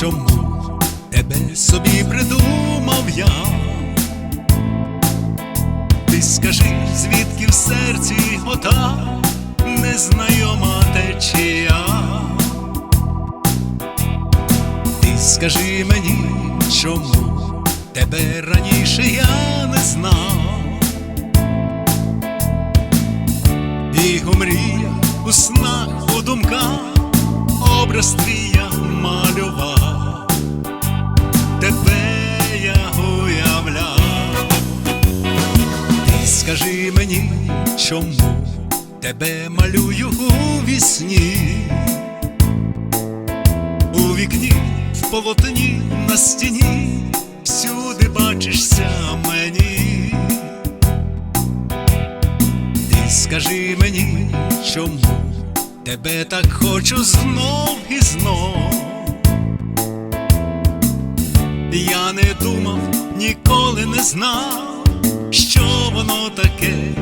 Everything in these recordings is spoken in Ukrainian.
чому тебе собі придумав я? Ти скажи, звідки в серці ота незнайома течія? Ти скажи мені, чому тебе раніше я не знав? І у мріях, у снах, у думках образ твій чому тебе малюю у вісні, у вікні, в полотні, на стіні, всюди бачишся мені. Ти скажи мені, чому тебе так хочу знов і знов. Я не думав, ніколи не знав, що воно таке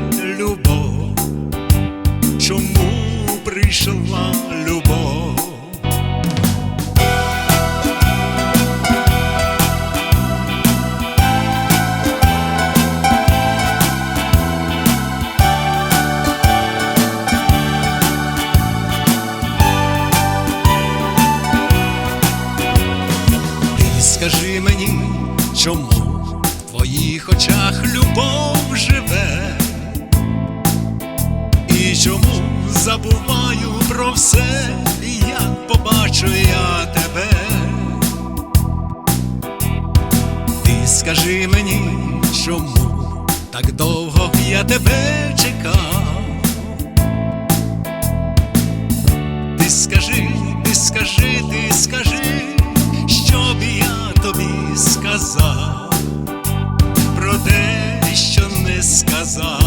скажи мені, чому в твоїх очах любов живе, і чому забуваю про все, як побачу я тебе. Ти скажи мені, чому так довго я тебе чекав. Ти скажи, ти скажи тобі сказав про те, що не сказав.